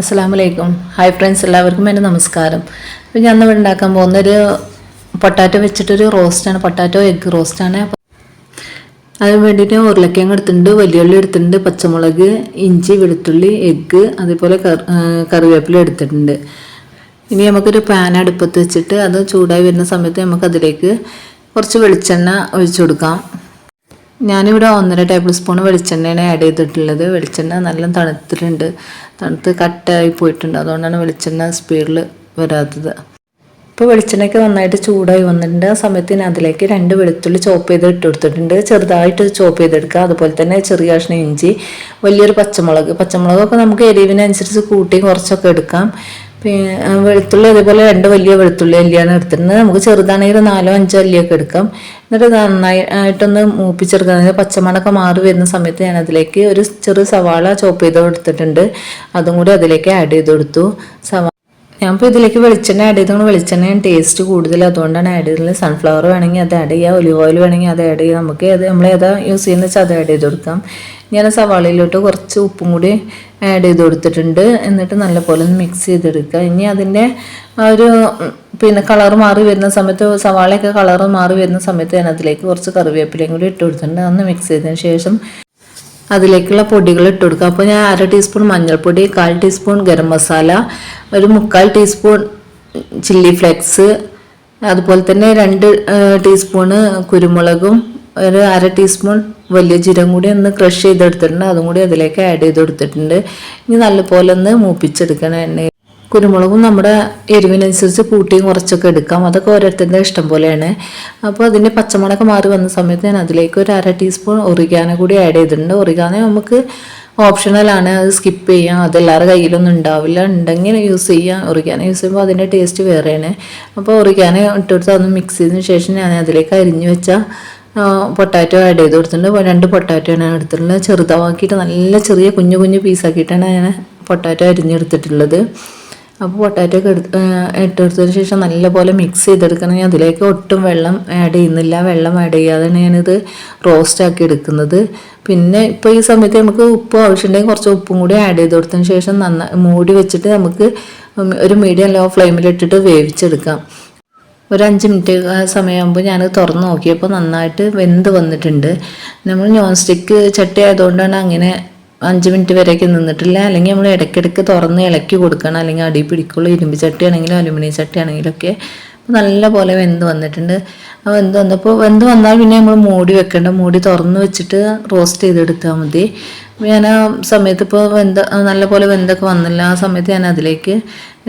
അസ്സാം വലൈക്കും hi friends എല്ലാവർക്കും എന്റെ നമസ്കാരം. അപ്പോൾ ഞാൻ ഇവിടെ ഉണ്ടാക്കാൻ പോകുന്നൊരു പൊട്ടാറ്റോ വെച്ചിട്ടൊരു റോസ്റ്റാണ് പൊട്ടാറ്റോ എഗ്ഗ് റോസ്റ്റാണ് അതിന് വേണ്ടിയിട്ട് ഉരുളക്കിഴങ്ങ് എടുത്തിട്ടുണ്ട് വലിയുള്ളി എടുത്തിട്ടുണ്ട് പച്ചമുളക് ഇഞ്ചി വെളുത്തുള്ളി എഗ്ഗ് അതേപോലെ കറിവേപ്പില എടുത്തിട്ടുണ്ട്. ഇനി നമുക്കൊരു പാൻ അടുപ്പത്ത് വെച്ചിട്ട് അത് ചൂടായി വരുന്ന സമയത്ത് നമുക്ക് അതിലേക്ക് കുറച്ച് വെളിച്ചെണ്ണ ഒഴിച്ചു കൊടുക്കാം. ഞാനിവിടെ ഒന്നര ടേബിൾ സ്പൂൺ വെളിച്ചെണ്ണയാണ് ആഡ് ചെയ്തിട്ടുള്ളത്. വെളിച്ചെണ്ണ നല്ല തണുത്തിട്ടുണ്ട്. തണുത്ത് കട്ടായി പോയിട്ടുണ്ട്. അതുകൊണ്ടാണ് വെളിച്ചെണ്ണ സ്പീഡിൽ വരാത്തത്. ഇപ്പോൾ വെളിച്ചെണ്ണയ്ക്ക് നന്നായിട്ട് ചൂടായി വന്നിട്ടുണ്ട്. ആ സമയത്ത് ഞാൻ അതിലേക്ക് രണ്ട് വെളുത്തുള്ളി ചോപ്പ് ചെയ്ത് ഇട്ട് കൊടുത്തിട്ടുണ്ട്. ചെറുതായിട്ട് ചോപ്പ് ചെയ്തെടുക്കുക. അതുപോലെ തന്നെ ചെറിയ കഷ്ണം ഇഞ്ചി വലിയൊരു പച്ചമുളക്. പച്ചമുളകൊക്കെ നമുക്ക് എരിവിനനുസരിച്ച് കൂട്ടി കുറച്ചൊക്കെ എടുക്കാം. പിന്നെ വെളുത്തുള്ളി അതേപോലെ രണ്ട് വലിയ വെളുത്തുള്ളി അല്ലിയാണ് എടുത്തിട്ടുണ്ട് നമുക്ക് ചെറുതാണെങ്കിൽ നാലോ അഞ്ചോ അല്ലിയൊക്കെ എടുക്കാം. എന്നിട്ട് നന്നായി ആയിട്ടൊന്ന് മൂപ്പിച്ചെടുക്കാം. അതായത് പച്ചമണൊക്കെ മാറി വരുന്ന സമയത്ത് ഞാൻ അതിലേക്ക് ഒരു ചെറു സവാള ചോപ്പ് ചെയ്ത് എടുത്തിട്ടുണ്ട് അതും കൂടി അതിലേക്ക് ആഡ് ചെയ്ത് കൊടുത്തു. സവാ ഞാനിപ്പോൾ ഇതിലേക്ക് വെളിച്ചെണ്ണ ആഡ് ചെയ്തുകൊണ്ട് വെളിച്ചെണ്ണയാണ് ടേസ്റ്റ് കൂടുതൽ. അതുകൊണ്ടാണ് ആഡ് ചെയ്തത്. സൺഫ്ലവർ വേണമെങ്കിൽ അത് ആഡ് ചെയ്യുക ഒലിവ് ഓയിൽ വേണമെങ്കിൽ അത് ആഡ് ചെയ്യുക നമുക്ക് അത് നമ്മൾ ഏതാ യൂസ് ചെയ്യുന്ന വെച്ചാൽ അത് ആഡ് ചെയ്ത് കൊടുക്കാം. ഞാൻ സവാളയിലോട്ട് കുറച്ച് ഉപ്പും കൂടി ആഡ് ചെയ്ത് കൊടുത്തിട്ടുണ്ട്. എന്നിട്ട് നല്ലപോലെ ഒന്ന് മിക്സ് ചെയ്തെടുക്കുക. ഇനി അതിന്റെ ഒരു പിന്നെ കളർ മാറി വരുന്ന സമയത്ത് സവാളയൊക്കെ കളർ മാറി വരുന്ന സമയത്ത് ഞാൻ അതിലേക്ക് കുറച്ച് കറിവേപ്പിലയും കൂടി ഇട്ട് കൊടുത്തിട്ടുണ്ട്. അന്ന് മിക്സ് ചെയ്തതിന് ശേഷം അതിലേക്കുള്ള പൊടികൾ ഇട്ട് കൊടുക്കുക. അപ്പോൾ ഞാൻ അര ടീസ്പൂൺ മഞ്ഞൾപ്പൊടി കാൽ ടീസ്പൂൺ ഗരം മസാല ഒരു മുക്കാൽ ടീസ്പൂൺ ചില്ലി ഫ്ലെക്സ് അതുപോലെ തന്നെ രണ്ട് ടീസ്പൂണ് കുരുമുളകും ഒരു അര ടീസ്പൂൺ വലിയ ജീരം കൂടി ഒന്ന് ക്രഷ് ചെയ്തെടുത്തിട്ടുണ്ട്. അതും കൂടി അതിലേക്ക് ആഡ് ചെയ്ത് കൊടുത്തിട്ടുണ്ട് ഇനി നല്ലപോലെ ഒന്ന് മൂപ്പിച്ചെടുക്കണം എണ്ണ കുരുമുളകും നമ്മുടെ എരിവിനനുസരിച്ച് കൂട്ടിയും കുറച്ചൊക്കെ എടുക്കാം. അതൊക്കെ ഓരോരുത്തരുടെ ഇഷ്ടം പോലെയാണ്. അപ്പോൾ അതിന്റെ പച്ചമുളക് മാറി വന്ന സമയത്ത് ഞാൻ അതിലേക്ക് ഒരു അര ടീസ്പൂൺ ഒറിഗാനോ കൂടി ആഡ് ചെയ്തിട്ടുണ്ട്. ഒറിഗാനോ നമുക്ക് ഓപ്ഷണലാണ് അത് സ്കിപ്പ് ചെയ്യാം. അതെല്ലാവരുടെ കയ്യിലൊന്നും ഉണ്ടാവില്ല. ഉണ്ടെങ്കിൽ യൂസ് ചെയ്യാം. ഒറിഗാനോ യൂസ് ചെയ്യുമ്പോൾ അതിന്റെ ടേസ്റ്റ് വേറെയാണ്. അപ്പോൾ ഒറിഗാനോ ഇട്ടുകൊടുത്ത് അതൊന്ന് മിക്സ് ചെയ്തതിന് ശേഷം ഞാൻ അതിലേക്ക് അരിഞ്ഞു വെച്ച പൊട്ടാറ്റോ ആഡ് ചെയ്ത് കൊടുത്തിട്ടുണ്ട്. രണ്ട് പൊട്ടാറ്റോ ആണ് എടുത്തിട്ടുള്ളത്. ചെറുതാക്കിയിട്ട് നല്ല ചെറിയ കുഞ്ഞു കുഞ്ഞു പീസാക്കിയിട്ടാണ് ഞാൻ പൊട്ടാറ്റോ അരിഞ്ഞെടുത്തിട്ടുള്ളത്. അപ്പോൾ പൊട്ടാറ്റോ ഒക്കെ എടുത്ത് ഇട്ടെടുത്തതിന് ശേഷം നല്ലപോലെ മിക്സ് ചെയ്തെടുക്കണം. ഞാൻ അതിലേക്ക് ഒട്ടും വെള്ളം ആഡ് ചെയ്യുന്നില്ല. വെള്ളം ആഡ് ചെയ്യാതെയാണ് ഞാനിത് റോസ്റ്റാക്കി എടുക്കുന്നത്. പിന്നെ ഇപ്പോൾ ഈ സമയത്ത് നമുക്ക് ഉപ്പ് ആവശ്യമുണ്ടെങ്കിൽ കുറച്ച് ഉപ്പും കൂടി ആഡ് ചെയ്ത് കൊടുത്തതിന് ശേഷം നന്നായി മൂടി വെച്ചിട്ട് നമുക്ക് ഒരു മീഡിയം ലോ ഫ്ലെയിമിലിട്ടിട്ട് വേവിച്ചെടുക്കാം. ഒരു അഞ്ച് മിനിറ്റ് സമയമാകുമ്പോൾ ഞാൻ തുറന്ന് നോക്കിയപ്പോൾ നന്നായിട്ട് വെന്ത് വന്നിട്ടുണ്ട്. നമ്മൾ നോൺ സ്റ്റിക്ക് ചട്ടി ആയതുകൊണ്ടാണ് അങ്ങനെ അഞ്ച് മിനിറ്റ് വരെയൊക്കെ നിന്നിട്ടില്ല. അല്ലെങ്കിൽ നമ്മൾ ഇടയ്ക്കിടയ്ക്ക് തുറന്ന് ഇളക്കി കൊടുക്കണം. അല്ലെങ്കിൽ അടി പിടിക്കുള്ളൂ ഇരുമ്പ് ചട്ടി ആണെങ്കിലും അലുമിനിയം ചട്ടി ആണെങ്കിലൊക്കെ ഒക്കെ നല്ല പോലെ വെന്ത് വന്നിട്ടുണ്ട്. അപ്പോൾ വെന്ത് വന്നപ്പോൾ വെന്ത് വന്നാൽ പിന്നെ നമ്മൾ മൂടി വെക്കേണ്ട. മൂടി തുറന്ന് വെച്ചിട്ട് റോസ്റ്റ് ചെയ്തെടുത്താൽ മതി. ഞാൻ ആ സമയത്ത് ഇപ്പോൾ വെന്ത നല്ല പോലെ വെന്തൊക്കെ വന്നില്ല. ആ സമയത്ത് ഞാൻ അതിലേക്ക്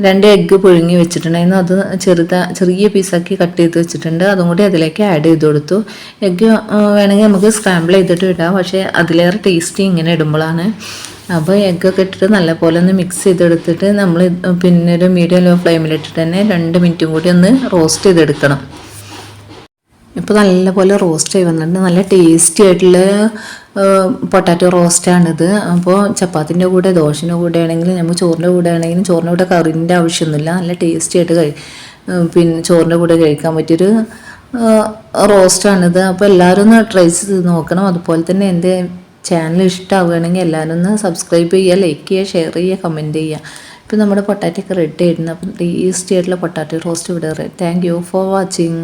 രണ്ട് എഗ്ഗ് പുഴുങ്ങി വെച്ചിട്ടുണ്ടായിരുന്നു. അത് ചെറുത ചെറിയ പീസാക്കി കട്ട് ചെയ്ത് വെച്ചിട്ടുണ്ട്. അതും കൂടി അതിലേക്ക് ആഡ് ചെയ്ത് കൊടുത്തു. എഗ്ഗ് വേണമെങ്കിൽ നമുക്ക് സ്ക്രാമ്പിൾ ചെയ്തിട്ട് ഇടാം. പക്ഷേ അതിലേറെ ടേസ്റ്റി ഇങ്ങനെ ഇടുമ്പോഴാണ് അപ്പോൾ എഗ്ഗൊക്കെ ഇട്ടിട്ട് നല്ലപോലെ ഒന്ന് മിക്സ് ചെയ്തെടുത്തിട്ട് നമ്മൾ പിന്നെ ഒരു മീഡിയം ലോ ഫ്ലെയിമിലിട്ടിട്ട് തന്നെ രണ്ട് മിനിറ്റും കൂടി ഒന്ന് റോസ്റ്റ് ചെയ്തെടുക്കണം. ഇപ്പോൾ നല്ലപോലെ റോസ്റ്റ് ആയി വന്നിട്ടുണ്ട് നല്ല ടേസ്റ്റി ആയിട്ടുള്ള പൊട്ടാറ്റോ റോസ്റ്റാണിത് അപ്പോൾ ചപ്പാത്തിന്റെ കൂടെ ദോശന്റെ കൂടെ ആണെങ്കിലും നമുക്ക് ചോറിന്റെ കൂടെ ആണെങ്കിലും ചോറിന്റെ കൂടെ കറിന്റെ ആവശ്യമൊന്നുമില്ല. നല്ല ടേസ്റ്റി ആയിട്ട് കഴി പിന്നെ ചോറിന്റെ കൂടെ കഴിക്കാൻ പറ്റിയൊരു റോസ്റ്റാണിത് അപ്പോൾ എല്ലാവരും ഒന്ന് ട്രൈ ചെയ്ത് നോക്കണം. അതുപോലെ തന്നെ എന്റെ ചാനൽ ഇഷ്ടമാവുകയാണെങ്കിൽ എല്ലാവരും ഒന്ന് സബ്സ്ക്രൈബ് ചെയ്യുക ലൈക്ക് ചെയ്യുക ഷെയർ ചെയ്യുക കമന്റ് ചെയ്യുക. ഇപ്പം നമ്മുടെ പൊട്ടാറ്റോ റെഡി ആയിരുന്നു അപ്പം ടേസ്റ്റി ആയിട്ടുള്ള പൊട്ടാറ്റോ റോസ്റ്റ് ഇവിടെ താങ്ക് യു ഫോർ വാച്ചിങ്